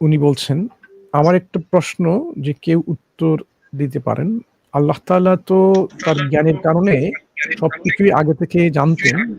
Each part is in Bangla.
উনি বলছেন, আমার একটা প্রশ্ন যে কেউ উত্তর দিতে পারেন। আল্লাহ তাআলা তো তার জ্ঞানের কারণে সবকিছুই আগে থেকে জানতেন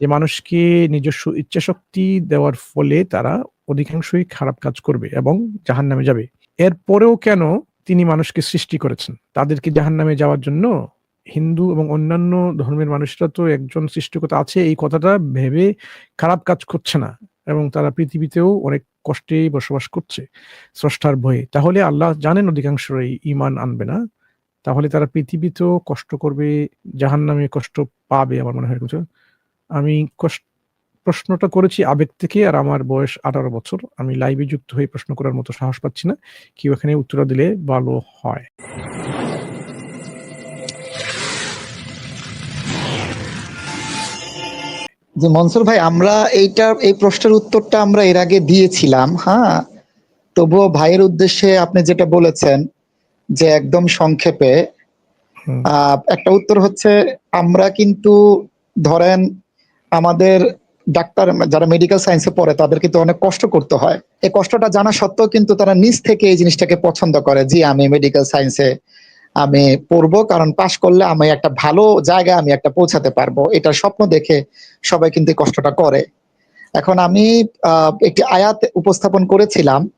যে মানুষকে নিজস্ব ইচ্ছাশক্তি দেওয়ার ফলে তারা অধিকাংশই খারাপ কাজ করবে এবং জাহান্নামে যাবে। এরপরেও কেন তিনি মানুষকে সৃষ্টি করেছেন? তাদেরকে জাহান্নামে যাওয়ার জন্য হিন্দু এবং অন্যান্য ধর্মের মানুষরা তো একজন সৃষ্টিকর্তা আছে, এই কথাটা ভেবে খারাপ কাজ করছে না। এবং তারা পৃথিবীতেও অনেক কষ্টে বসবাস করছে স্রষ্টার ভয়ে। তাহলে আল্লাহ জানেন অধিকাংশই ইমান আনবে না। তাহলে তারা পৃথিবীতেও কষ্ট করবে জাহান নামে কষ্ট পাবে আমার মনে হয় কিছু। আমি কষ্ট, প্রশ্নটা করেছি আবেগ থেকে আর আমার বয়স আঠারো বছর। আমি লাইভে যুক্ত হয়ে প্রশ্ন করার মতো সাহস পাচ্ছি না। কেউ এখানে উত্তর দিলে ভালো হয়। যে মনসুর ভাই আমরা এইটার এই প্রশ্নের উত্তরটা আমরা এর আগে দিয়েছিলাম হ্যাঁ? তবুও ভাইয়ের উদ্দেশ্যে আপনি যেটা বলেছেন যে একদম সংক্ষেপে একটা উত্তর হচ্ছে আমরা কিন্তু ধরেন আমাদের ডাক্তার যারা মেডিকেল সায়েন্সে পড়ে তাদের কিন্তু অনেক কষ্ট করতে হয়। এই কষ্টটা জানা সত্ত্বেও কিন্তু তারা নিজ থেকে এই জিনিসটাকে পছন্দ করে জি আমি মেডিকেল সায়েন্সে আমি পড়ব, কারণ পাশ করলে আমি একটা ভালো জায়গায় আমি একটা পৌঁছাতে পারব। এটা স্বপ্ন দেখে সবাই কিন্তু কষ্টটা করে। এখন আমি একটি আয়াত উপস্থাপন করেছিলাম।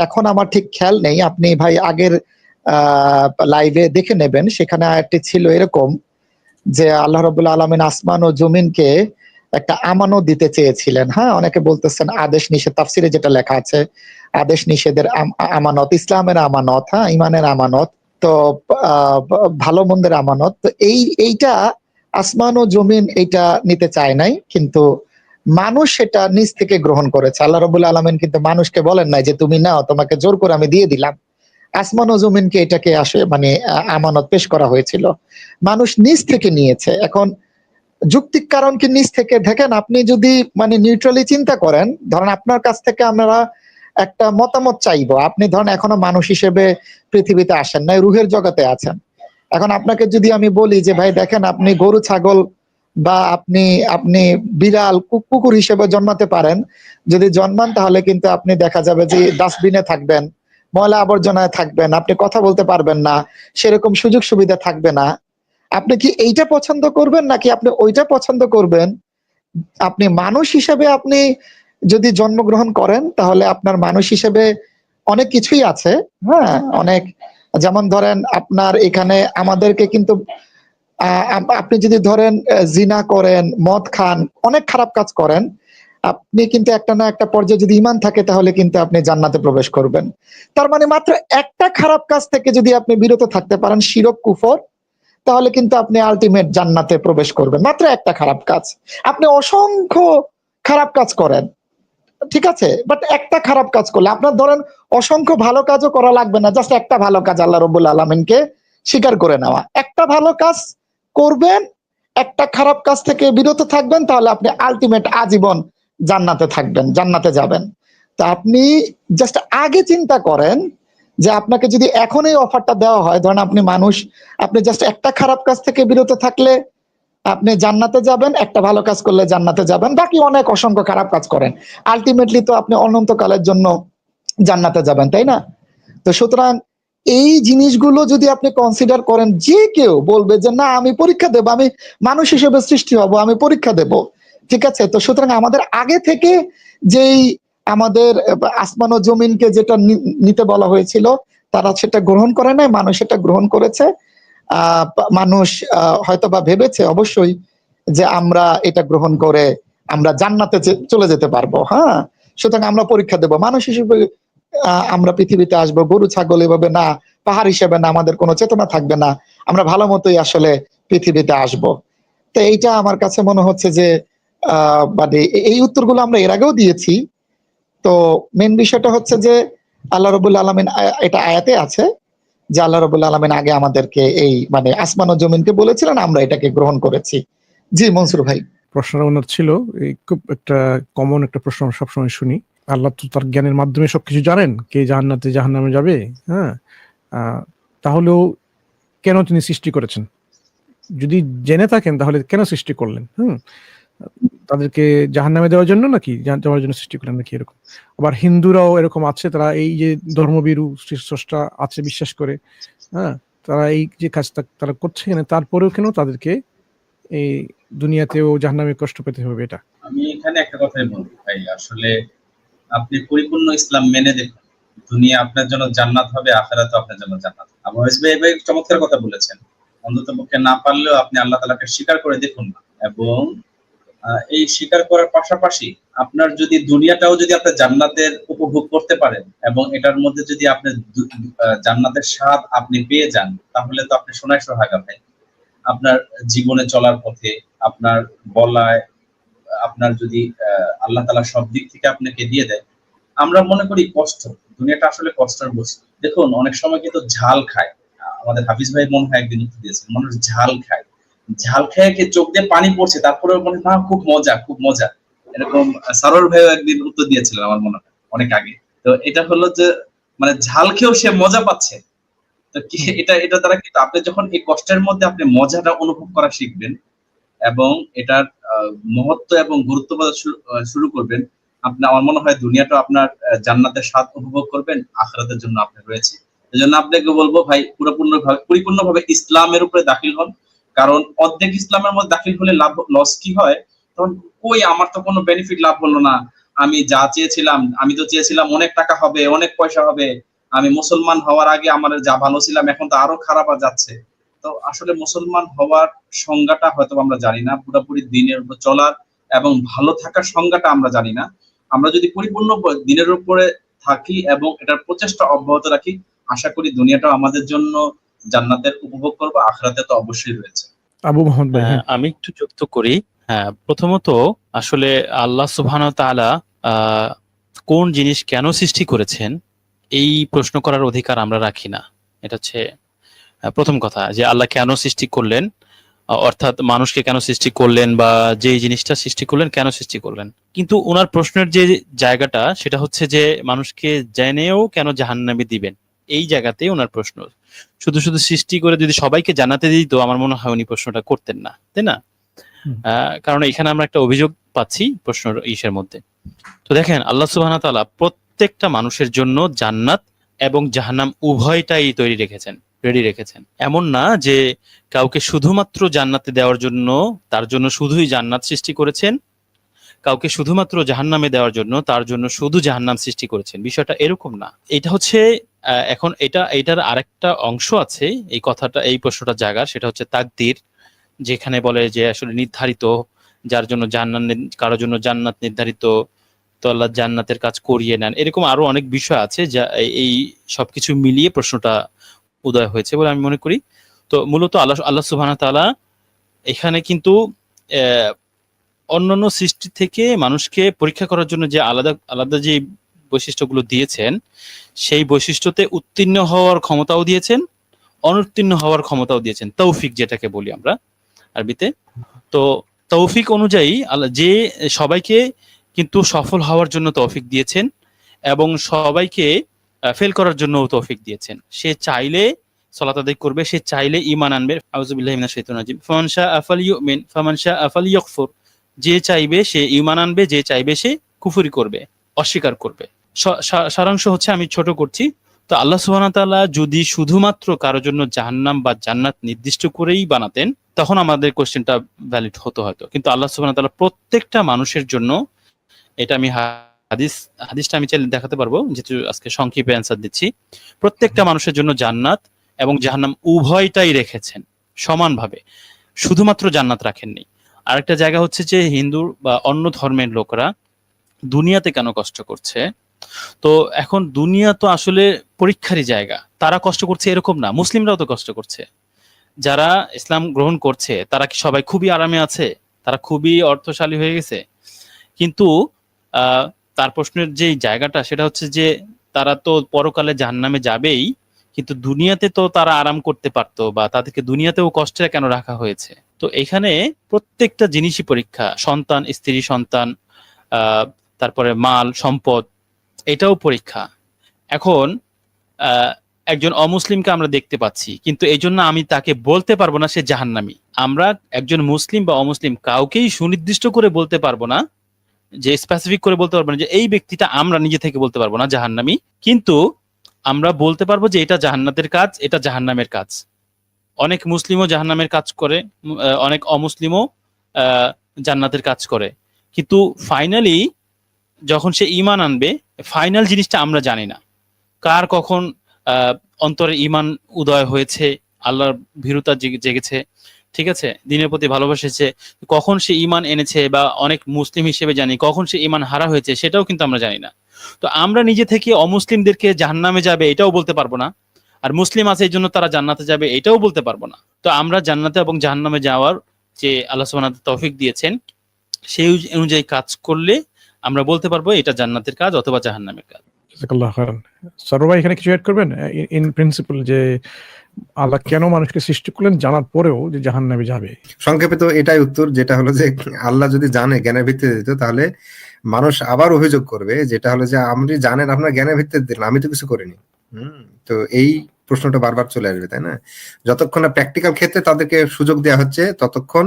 এখন আমার ঠিক খেয়াল নেই। আপনি ভাই আগের লাইভে দেখে নেবেন। সেখানে আয়াতটি ছিল এরকম যে আল্লাহ রবুল্লা আলমিন আসমান ও জমিনকে একটা আমানত দিতে চেয়েছিলেন। হ্যাঁ অনেকে বলতেছেন আদেশ নিষেধ। তাফসিরে যেটা লেখা আছে, আদেশ নিষেধের আম- আমানত, ইসলামের আমানত হ্যাঁ ইমানের আমানত। তো ভালো মন্দের আমানত। তো এই, এইটা আসমান ও জমিন এটা নিতে চায় নাই, কিন্তু মানুষ সেটা নিজ থেকে গ্রহণ করেছে। আল্লাহ রবুল্লা আলমিন কিন্তু মানুষকে বলেন নাই যে, তুমি নাও, তোমাকে জোর করে আমি দিয়ে দিলাম। আসমান ও জমিনকে এটাকে আসে মানে আমানত পেশ করা হয়েছিল। মানুষ নিজ থেকে নিয়েছে। এখন যুক্তিক কারণ কি নিজ থেকে? দেখেন, আপনি যদি মানে নিউট্রালি চিন্তা করেন, ধরেন আপনার কাছ থেকে আমরা একটা মতামত চাইব। আপনি ধরেন এখনও মানুষ হিসেবে পৃথিবীতে আসেন নাই, রুহের জগতে আছেন। এখন আপনাকে যদি আমি বলি যে, ভাই, দেখেন আপনি গরু, ছাগল বা আপনি আপনি বিড়াল কুকুর হিসেবে জন্মাতে পারেন। যদি জন্মান তাহলে কিন্তু আপনি দেখা যাবে যে, ডাস্টবিনে থাকবেন, ময়লা আবর্জনায় থাকবেন, আপনি কথা বলতে পারবেন না, সেরকম সুযোগ সুবিধা থাকবে না। আপনি কি এইটা পছন্দ করবেন নাকি আপনি ওইটা পছন্দ করবেন? আপনি মানুষ হিসেবে আপনি যদি জন্মগ্রহণ করেন, তাহলে আপনার মানুষ হিসেবে অনেক কিছুই আছে হ্যাঁ? অনেক, যেমন ধরেন আপনার এখানে আমাদেরকে কিন্তু আপনি যদি ধরেন জিনা করেন, মদ খান, অনেক খারাপ কাজ করেন, আপনি কিন্তু একটা না একটা পর্যায়ে যদি ইমান থাকে, তাহলে কিন্তু আপনি জান্নাতে প্রবেশ করবেন। তার মানে মাত্র একটা খারাপ কাজ থেকে যদি আপনি বিরত থাকতে পারেন, শিরক, কুফর, তাহলে কিন্তু আপনি আলটিমেট জান্নাতে প্রবেশ করবেন। মাত্র একটা খারাপ কাজ। আপনি অসংখ্য খারাপ কাজ করেন। ঠিক আছে বাট একটা খারাপ কাজ করলে, আপনার ধরেন অসংখ্য ভালো কাজও করা লাগবে না জাস্ট একটা ভালো কাজ আল্লাহ রবুল আলমিনকে স্বীকার করে নেওয়া। একটা ভালো কাজ করবেন, একটা খারাপ কাজ থেকে বিরত থাকবেন, তাহলে আপনি আলটিমেট আজীবন জান্নাতে থাকবেন, জান্নাতে যাবেন। তা আপনি জাস্ট আগে চিন্তা করেন যে আপনাকে যদি এখন এই অফারটা দেওয়া হয়, ধরেন আপনি মানুষ, আপনি জাস্ট একটা খারাপ কাজ থেকে বিরত থাকলে আপনি জান্নাতে যাবেন, একটা ভালো কাজ করলে জান্নাতে যাবেন, বাকি অনেক অসংখ্য খারাপ কাজ করেন। আলটিমেটলি তো আপনি অনন্তকালের জন্য জান্নাতে যাবেন, তাই না? তো সুতরাং এই জিনিসগুলো যদি আপনি কনসিডার করেন, যে কেউ বলবে যে, না, আমি পরীক্ষা দেব, আমি মানুষ হিসেবে সৃষ্টি হব, আমি পরীক্ষা দেব। ঠিক আছে? তো সুতরাং আমাদের আগে থেকে যেই আমাদের আসমান ও জমিনকে যেটা নিতে বলা হয়েছিল, তারা সেটা গ্রহণ করে নাই, মানুষ সেটা গ্রহণ করেছে। মানুষ হয়তো বা ভেবেছে অবশ্যই যে আমরা এটা গ্রহণ করে আমরা জান্নাতে চলে যেতে পারব হ্যাঁ? সুতরাং আমরা পরীক্ষা দেব। মানুষ হিসেবে আমরা পৃথিবীতে আসব, গরু, ছাগল এভাবে না, পাহাড় হিসেবে না, আমাদের কোনো চেতনা থাকবে না। আমরা ভালো মতোই আসলে পৃথিবীতে আসব। তো এইটা আমার কাছে মনে হচ্ছে যে মানে এই উত্তরগুলো আমরা এর আগেও দিয়েছি। তো মেন বিষয়টা হচ্ছে যে, আল্লাহ রবুল্লা আলমিন এটা আয়াতে আছে। যে আল্লাহ রবুল্লা আলমিন আগে আমাদেরকে এই মানে আসমান ও জমিনকে বলেছিলেন, আমরা এটাকে গ্রহণ করেছি। জি, মনসুর ভাই। প্রশ্নটা ওনার ছিল, এই খুব একটা কমন একটা প্রশ্ন আমরা সবসময় শুনি। আল্লাহ তো তার জ্ঞানের মাধ্যমে সবকিছু জানেন, কে জাহান্নাতে জাহান্নামে যাবে হ্যাঁ? তাহলেও কেন তিনি সৃষ্টি করেছেন? যদি জেনে থাকেন, তাহলে কেন সৃষ্টি করলেন? হুম? তাদেরকে জাহান্নামে দেওয়ার জন্য নাকি? দেওয়ার জন্য সৃষ্টি করলেন নাকি এরকম? আবার হিন্দুরাও এরকম আছে, তারা এই যে ধর্মবিরু স্রষ্টা আছে বিশ্বাস করে হ্যাঁ? তারা এই যে কাজটা তারা করছে এখানে তারপরেও কেন তাদেরকে এই দুনিয়াতেও জাহান্নামে কষ্ট পেতে হবে এটা? আমি এখানে একটা কথাই বলব ভাই, আসলে আপনি পরিপূর্ণ ইসলাম মেনে দেখুন। দুনিয়া আপনার জন্য জান্নাত হবে আখেরাতে আপনার জন্য জান্নাত। আবু হাসবে ভাই চমৎকার কথা বলেছেন। অন্তত না পারলেও আপনি আল্লাহ তালাকে স্বীকার করে দেখুন না। এবং এই স্বীকার করার পাশাপাশি আপনার যদি দুনিয়াটাও যদি আপনি জান্নাতের উপভোগ করতে পারেন এবং এটার মধ্যে যদি আপনি জান্নাতের স্বাদ আপনি পেয়ে যান, তাহলে তো আপনি সোনায় সোহাগা ভাই। আপনার জীবনে চলার পথে, আপনার বলায়, আপনার যদি আল্লাহ তালা সব দিক থেকে আপনাকে দিয়ে দেয়, আমরা মনে করি কষ্ট, দুনিয়াটা আসলে কষ্টের বস্তু। দেখুন, অনেক সময় কিন্তু ঝাল খায়। আমাদের হাফিজ ভাই মনে হয় একদিন দিয়েছেন, মানুষ ঝাল খায়। ঝাল খেয়ে চোখ দিয়ে পানি পড়ছে? তারপরে মনে না খুব মজা খুব মজা। এরকম সারোর ভাইও একদিন উত্তর দিয়েছিলেন আমার মনে হয় অনেক আগে। তো এটা হলো যে মানে ঝাল খেয়েও সে মজা পাচ্ছে। তো কি এটা এটা দ্বারা কিন্তু আপনি যখন এই কষ্টের মধ্যে আপনি মজাটা অনুভব করা শিখবেন এবং এটার মহত্ব এবং গুরুত্ব শুরু শুরু করবেন আপনি আমার মনে হয় দুনিয়াটা আপনার জান্নাতের স্বাদ উপভোগ করবেন আখরাতের জন্য আপনি রয়েছে। এই জন্য আপনাকে বলব ভাই পুরোপূর্ণ ভাবে পরিপূর্ণ ভাবে ইসলামের উপরে দাখিল হন। কারণ অর্ধেক ইসলামের মধ্যে দাখিল হলে লাভ লস কি হয়? তখন কই আমার তো কোনো বেনিফিট লাভ হলো না। আমি যা চেয়েছিলাম, আমি তো চেয়েছিলাম অনেক টাকা হবে, অনেক পয়সা হবে। আমি মুসলমান হওয়ার আগে আমার যা ভালো ছিলাম, এখন তো আরও খারাপ যাচ্ছে। তো আসলে মুসলমান হওয়ার সংজ্ঞাটা হয়তো আমরা জানি না, পুরোপুরি দিনের উপর চলার এবং ভালো থাকার সংজ্ঞাটা আমরা জানি না। আমরা যদি পরিপূর্ণ দিনের উপরে থাকি এবং এটার প্রচেষ্টা অব্যাহত রাখি, আশা করি দুনিয়াটা আমাদের জন্য জান্নাতের উপভোগ করব আখরাতে তো অবশ্যই রয়েছে। আবু মোহাম্মদ ভাই হ্যাঁ, হ্যাঁ আমি একটু যুক্ত করি। হ্যাঁ প্রথমত আসলে আল্লাহ সুবহান তাআলা কোন জিনিস কেন সৃষ্টি করেছেন এই প্রশ্ন করার অধিকার আমরা রাখি না। এটা হচ্ছে প্রথম কথা যে আল্লাহ কেন সৃষ্টি করলেন অর্থাৎ মানুষকে কেন সৃষ্টি করলেন বা যে জিনিসটা সৃষ্টি করলেন কেন সৃষ্টি করলেন। কিন্তু ওনার প্রশ্নের যে জায়গাটা সেটা হচ্ছে যে মানুষকে জেনেও কেন জাহান্নামে দিবেন এই জায়গাতেই ওনার প্রশ্ন। শুধু শুধু সৃষ্টি করে যদি সবাইকে জানাতে দিত আমার মনে হয় উনি প্রশ্নটা করতেন না তাই না? কারণ এখানে আমরা একটা অভিযোগ পাচ্ছি প্রশ্ন ইসের মধ্যে। তো দেখেন আল্লাহ সুবহানাহু ওয়া তাআলা প্রত্যেকটা মানুষের জন্য জান্নাত এবং জাহান্নাম উভয়টাই তৈরি রেখেছেন রেডি রেখেছেন। এমন না যে কাউকে শুধুমাত্র জান্নাতে দেওয়ার জন্য তার জন্য শুধুই জান্নাত সৃষ্টি করেছেন কাউকে শুধুমাত্র জাহান্নামে দেওয়ার জন্য তার জন্য শুধু জাহান্নাম সৃষ্টি করেছেন। বিষয়টা এরকম না। এটা হচ্ছে এখন এটা এটার আরেকটা অংশ আছে, এই কথাটা, এই প্রশ্নটা জায়গা সেটা হচ্ছে তাকদির, যেখানে বলে যে আসলে নির্ধারিত, যার জন্য জান্নাত কারোর জন্য জান্নাত নির্ধারিত, তো আল্লাহ জান্নাতের কাজ করিয়ে নেন। এরকম আরও অনেক বিষয় আছে যা, এই- সবকিছু মিলিয়ে প্রশ্নটা উদয় হয়েছে বলে আমি মনে করি। তো মূলত আল্লাহ আল্লাহ সুবহানাহু তালা এখানে কিন্তু অন্যান্য সৃষ্টি থেকে মানুষকে পরীক্ষা করার জন্য যে আলাদা আলাদা যে বৈশিষ্ট্যগুলো দিয়েছেন, সেই বৈশিষ্ট্যতে উত্তীর্ণ হওয়ার ক্ষমতাও দিয়েছেন, অনুত্তীর্ণ হওয়ার ক্ষমতাও দিয়েছেন। তৌফিক যেটাকে বলি আমরা আরবিতে। তো তৌফিক অনুযায়ী যে সবাইকে কিন্তু সফল হওয়ার জন্য তৌফিক দিয়েছেন এবং সবাইকে ফেল করার জন্য তৌফিক দিয়েছেন। সে চাইলে সলাত আদায় করবে, সে চাইলে ইমান আনবে। আউযুবিল্লাহি মিনাশ শাইতানির রাজিম। ফামান শাআ ফালইউমিন, ফামান শাআ ফালইয়াকফুর। যে চাইবে সে ইমান আনবে, যে চাইবে সে কুফুরি করবে, অস্বীকার করবে। সারাংশ হচ্ছে আমি ছোট করছি। তো আল্লাহ ওয়া যদি শুধুমাত্র কারোর জন্য জাহান্নাম বা জান্নাত নির্দিষ্ট করেই বানাতেন, তখন আমাদের কোশ্চেনটা ভ্যালিড হতো হয়তো। কিন্তু আল্লাহ ওয়া প্রত্যেকটা মানুষের জন্য এটা আমি হাদিস, হাদিসটা আমি চাইলে দেখাতে পারব, যেহেতু আজকে সংক্ষেপে অ্যান্সার দিচ্ছি। প্রত্যেকটা মানুষের জন্য জান্নাত এবং জাহান্নাম উভয়টাই রেখেছেন সমানভাবে। শুধুমাত্র জান্নাত রাখেননি। আরেকটা জায়গা হচ্ছে যে হিন্দু বা অন্য ধর্মের লোকরা দুনিয়াতে কেন কষ্ট করছে? তো এখন দুনিয়া তো আসলে পরীক্ষারই জায়গা। তারা কষ্ট করছে এরকম না, মুসলিমরাও তো কষ্ট করছে। যারা ইসলাম গ্রহণ করছে, তারা কি সবাই খুবই আরামে আছে? তারা খুবই অর্থশালী হয়ে গেছে? কিন্তু তার প্রশ্নের যে জায়গাটা, সেটা হচ্ছে যে তারা তো পরকালে জাহান্নামে যাবেই, কিন্তু দুনিয়াতে তো তারা আরাম করতে পারতো বা তাদেরকে দুনিয়াতেও কষ্টে কেন রাখা হয়েছে? তো এখানে প্রত্যেকটা জিনিসই পরীক্ষা। সন্তান, স্ত্রী সন্তান তারপরে মাল, সম্পদ এটাও পরীক্ষা। এখন একজন অমুসলিমকে আমরা দেখতে পাচ্ছি, কিন্তু এই জন্য আমি তাকে বলতে পারব না সে জাহান্নামী। আমরা একজন মুসলিম বা অমুসলিম কাউকেই সুনির্দিষ্ট করে বলতে পারব না, যে স্পেসিফিক করে বলতে পারব না, যে এই ব্যক্তিটা আমরা নিজে থেকে বলতে পারব না জাহান্নামী। কিন্তু আমরা বলতে পারব যে এটা জাহান্নাতের কাজ, এটা জাহান্নামের কাজ। অনেক মুসলিমও জাহান্নামের কাজ করে অনেক অমুসলিমও জান্নাতের কাজ করে। কিন্তু ফাইনালি যখন সে ইমান আনবে ফাইনাল জিনিসটা আমরা জানি না। কার কখন অন্তরে ইমান উদয় হয়েছে, আল্লাহর ভীরুতা জেগেছে, ঠিক আছে? দিনের প্রতি ভালোবাসেছে কখন সে ইমান এনেছে বা অনেক মুসলিম হিসেবে জানি, কখন সে ইমান হারা হয়েছে সেটাও কিন্তু আমরা জানি না। তো আমরা নিজে থেকে অমুসলিমদেরকে জাহান্নামে যাবে এটাও বলতে পারব না, আর মুসলিম আছে এই জন্য তারা জান্নাতে যাবে এটাও বলতে পারব না। তো আমরা জান্নাতে এবং জাহান্নামে যাওয়ার যে আল্লাহ সুবহানাহু তৌফিক দিয়েছেন, সেই অনুযায়ী কাজ করলে আমরা বলতে পারব এটা জান্নাতের কাজ অথবা জাহান্নামের কাজ। জাযাকাল্লাহ খাইরান সরো ভাই এখানে কিছু অ্যাড করবেন? ইন প্রিন্সিপাল যে আল্লাহ কেন মানুষকে সৃষ্টি করলেন জানার পরেও যে জাহান্নামে যাবে? সংক্ষেপে তো এটাই উত্তর যেটা হলো যে আল্লাহ যদি জানে জ্ঞানের ভিত্তিতে দিত তাহলে মানুষ আবার অভিযোগ করবে যেটা হলো যে আপনি জানেন আপনার জ্ঞানের ভিত্তিতে দিলেন আমি তো কিছু করিনি। হুম তো এই প্রশ্নটা বারবার চলে আসবে তাই না? যতক্ষণ না প্র্যাকটিক্যাল ক্ষেত্রে তাদেরকে সুযোগ দেওয়া হচ্ছে ততক্ষণ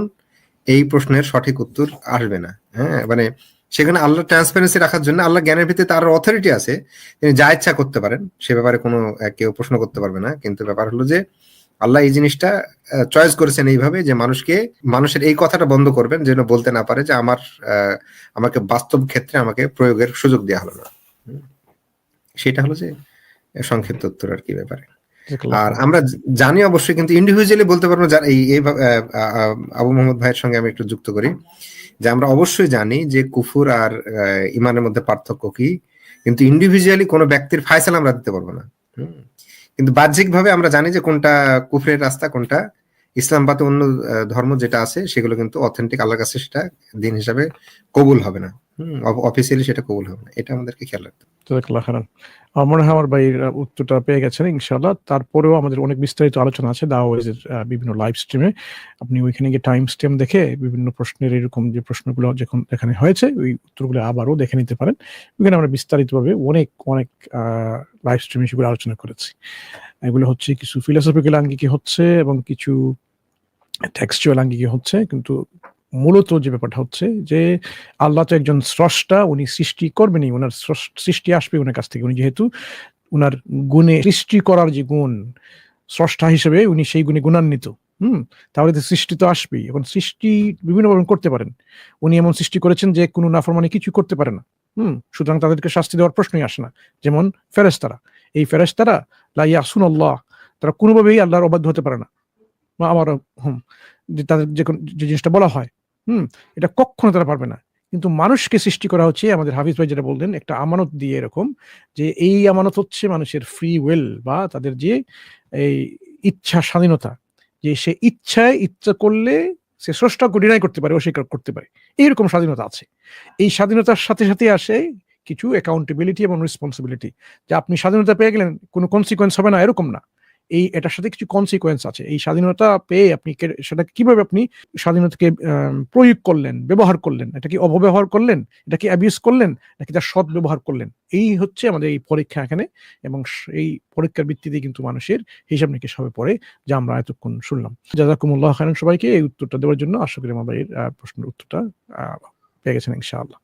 এই প্রশ্নের সঠিক উত্তর আসবে না হ্যাঁ? মানে সেখানে আল্লাহ ট্রান্সপারেন্সি রাখার জন্য আল্লাহ জ্ঞানের ভিত্তিতে তার অথরিটি আছে। তিনি যা ইচ্ছা করতে পারেন সে ব্যাপারে কোনো কেউ প্রশ্ন করতে পারবে না। কিন্তু ব্যাপার হলো যে আল্লাহ এই জিনিসটা চয়েস করেছেন এইভাবে যে মানুষকে মানুষের এই কথাটা বন্ধ করবেন যেন বলতে না পারে যে আমার আমাকে বাস্তব ক্ষেত্রে আমাকে প্রয়োগের সুযোগ দেওয়া হলো না। সেটা হলো যে সংক্ষিপ্ত উত্তর আর কি ব্যাপারে। আর আমরা জানি অবশ্যই কিন্তু ইন্ডিভিজুয়ালি বলতে পারব এই আবু মোহাম্মদ ভাইয়ের সঙ্গে আমি একটু যুক্ত করি। যে আমরা অবশ্যই জানি যে কুফুর আর ইমানের মধ্যে পার্থক্য কি, কিন্তু ইন্ডিভিজুয়ালি কোনো ব্যক্তির ফায়সালা আমরা দিতে পারব না। কিন্তু বাহ্যিকভাবে আমরা জানি যে কোনটা কুফরের রাস্তা, কোনটা ইসলাম বা অন্য ধর্ম যেটা আছে, সেগুলো কিন্তু অথেন্টিক আল্লাহর কাছে সেটা দিন হিসাবে কবুল হবে না হুম অফিসিয়ালি সেটা কবুল হবে না। এটা আমাদেরকে খেয়াল রাখতে হবে। জাযাকাল্লাহ আমার মনে হয় আমার ভাইয়ের উত্তরটা পেয়ে গেছেন ইনশাআল্লাহ। তারপরেও আমাদের অনেক বিস্তারিত আলোচনা আছে দাওয়াজের বিভিন্ন লাইভ স্ট্রিমে আপনি ওইখানে গিয়ে টাইম স্টেম দেখে বিভিন্ন প্রশ্নের এরকম যে প্রশ্নগুলো যখন এখানে হয়েছে, ওই উত্তরগুলো আবারও দেখে নিতে পারেন। ওইখানে আমরা বিস্তারিতভাবে অনেক অনেক লাইভ স্ট্রিমে সেগুলো আলোচনা করেছি। এগুলো হচ্ছে কিছু ফিলোসফিক্যাল আঙ্গিকে হচ্ছে এবং কিছু টেক্সচুয়াল আঙ্গিকে হচ্ছে। কিন্তু মূলত যে ব্যাপারটা হচ্ছে যে আল্লাহ তো একজন স্রষ্টা, উনি সৃষ্টি করবেনই ওনার সৃষ্টি আসবে ওনার কাছ থেকে। উনি যেহেতু উনার গুণে সৃষ্টি করার যে গুণ, স্রষ্টা হিসেবে উনি সেই গুণে গুণান্বিত, হুম? তাহলে তো সৃষ্টি তো আসবেই। এখন সৃষ্টি বিভিন্ন বিভিন্নভাবে করতে পারেন। উনি এমন সৃষ্টি করেছেন যে কোনো নাফরমানি কিছু করতে পারে না, হুম? সুতরাং তাদেরকে শাস্তি দেওয়ার প্রশ্নই আসে না। যেমন ফেরেস্তারা এই ফেরেস্তারা লাইয়াসুন আল্লাহ তারা কোনোভাবেই আল্লাহর অবাধ্য হতে পারে না। আমার হুম, যে তাদের যে যে জিনিসটা বলা হয় হুম, এটা কখনো তারা পারবে না। কিন্তু মানুষকে সৃষ্টি করা হচ্ছে, আমাদের হাফিজ ভাই যেটা বললেন, একটা আমানত দিয়ে এরকম যে এই আমানত হচ্ছে মানুষের ফ্রি উইল বা তাদের যে এই ইচ্ছা স্বাধীনতা, যে সে ইচ্ছায় ইচ্ছা করলে সে স্রষ্টাকে ডিনাই করতে পারে, অস্বীকার করতে পারে। এইরকম স্বাধীনতা আছে। এই স্বাধীনতার সাথে সাথে আসে কিছু অ্যাকাউন্টেবিলিটি এবং রেসপন্সিবিলিটি যে আপনি স্বাধীনতা পেয়ে গেলেন, কোনো কনসিকোয়েন্স হবে না, এরকম না। এই এটার সাথে কিছু কনসিকোয়েন্স আছে। এই স্বাধীনতা পেয়ে আপনি সেটা কীভাবে আপনি স্বাধীনতাকে প্রয়োগ করলেন, ব্যবহার করলেন? এটা কি অপব্যবহার করলেন? এটা কি অ্যাবিউজ করলেন? নাকি তার সৎ ব্যবহার করলেন? এই হচ্ছে আমাদের এই পরীক্ষা এখানে এবং এই পরীক্ষার ভিত্তিতে কিন্তু মানুষের হিসাব নিকেশ হবে পরে, যা আমরা এতক্ষণ শুনলাম। জাজাকুমুল্লাহ খান সবাইকে এই উত্তরটা দেওয়ার জন্য আশা করি আমাদের প্রশ্নের উত্তরটা পেয়ে গেছেন ইনশাআল্লাহ।